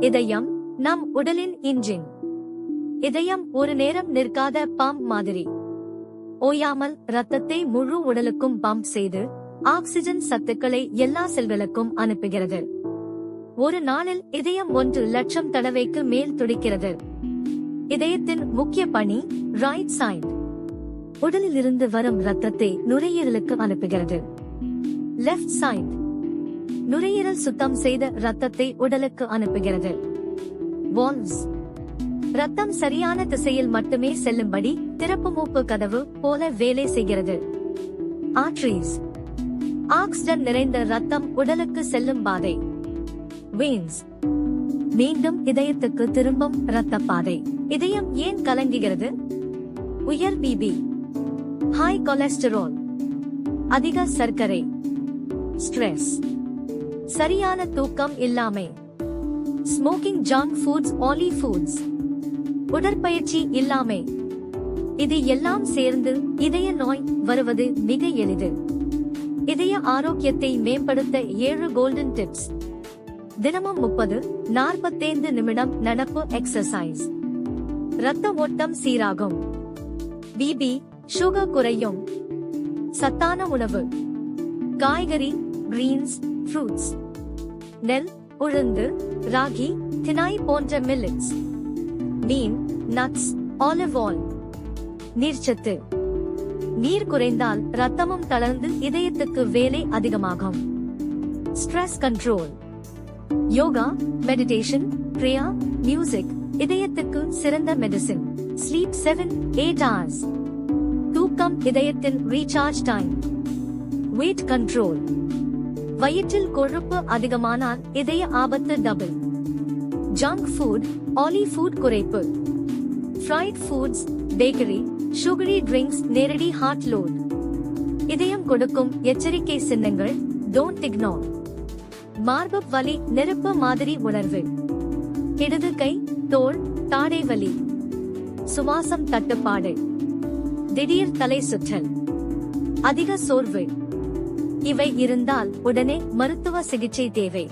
இதயம் நம் உடலின் இன்ஜின் இதயம் ஒரு நேரம் நிற்காத பம்ப் மாதிரி. ஓயாமல் ரத்தத்தை முழு உடலுக்கும் பம்ப் செய்து ஆக்சிஜன் சத்துக்களை எல்லா செல்களுக்கும் அனுப்புகிறது. ஒரு நாளில் இதயம் ஒன்று லட்சம் தடவைக்கு மேல் துடிக்கிறது. இதயத்தின் முக்கிய பணி ரைட் சைடு உடலிலிருந்து வரும் ரத்தத்தை நுரையீரலுக்கு அனுப்புகிறது. லெஃப்ட் சைட் நுரையீரல் சுத்தம் செய்த ரத்தத்தை உடலுக்கு அனுப்புகிறது. வால்வ்ஸ் ரத்தம் சரியான திசையில் மட்டுமே செல்லும்படி திறப்பு மூப்பு கதவு போல வேலை செய்கிறது. ஆர்டரிஸ் ஆக்சிஜன் நிறைந்த ரத்தம் உடலுக்கு செல்லும் பாதை. வெயின்ஸ் மீண்டும் இதயத்துக்கு திரும்பும் இரத்த பாதை இதயம் ஏன் கலங்குகிறது? உயர் பிபி ஹை கொலஸ்டரால் அதிக சர்க்கரை. ஸ்ட்ரெஸ் சரியான தூக்கம் இல்லாமை. Smoking junk foods oily foods உடற்பயிற்சி இல்லாமை. இது எல்லாம் சேர்ந்து இதய நோய் வருவது மிக எளிது. இதய ஆரோக்கியத்தை மேம்படுத்த ஏழு கோல்டன் டிப்ஸ் தினமும் முப்பது நாற்பத்தைந்து நிமிடம் நடப்பு எக்ஸசைஸ் ரத்த ஓட்டம் சீராகும். பிபி சுகர் குறையும். சத்தான உணவு. காய்கறி கிரீன்ஸ் ஃப்ரூட்ஸ் நெல் உளுந்து ராகி தினாய் போன்ற மில்லட்ஸ் மீன் நட்ஸ் ஆலிவ் ஆயில் நீர்ச்சத்து. நீர் குறைந்தால் ரத்தமும் தளர்ந்து இதயத்துக்கு வேலை அதிகமாகும். ஸ்ட்ரெஸ் கண்ட்ரோல் யோகா மெடிடேஷன் பிரியா மியூசிக் இதயத்துக்கு சிறந்த medicine sleep seven eight hours தூக்கம் இதயத்தின் ரீசார்ஜ் டைம் வெயிட் கண்ட்ரோல் வயிற்றில் கொழுப்பு அதிகமானால் இதய ஆபத்து double junk food oily food குறைப்பு. Fried foods bakery sugary drinks நேரடி ஹார்ட் லோட் இதயம் கொடுக்கும் எச்சரிக்கை சின்னங்கள் டோன்ட் இக்னோர் மார்பு வலி நெருப்பு மாதிரி உணர்வு. இடது கை தோள் தாடை வலி. சுவாசம் தட்டுப்பாடு. திடீர் தலை சுற்றல். அதிக சோர்வு. இவை இருந்தால் உடனே மருத்துவ சிகிச்சை தேவை.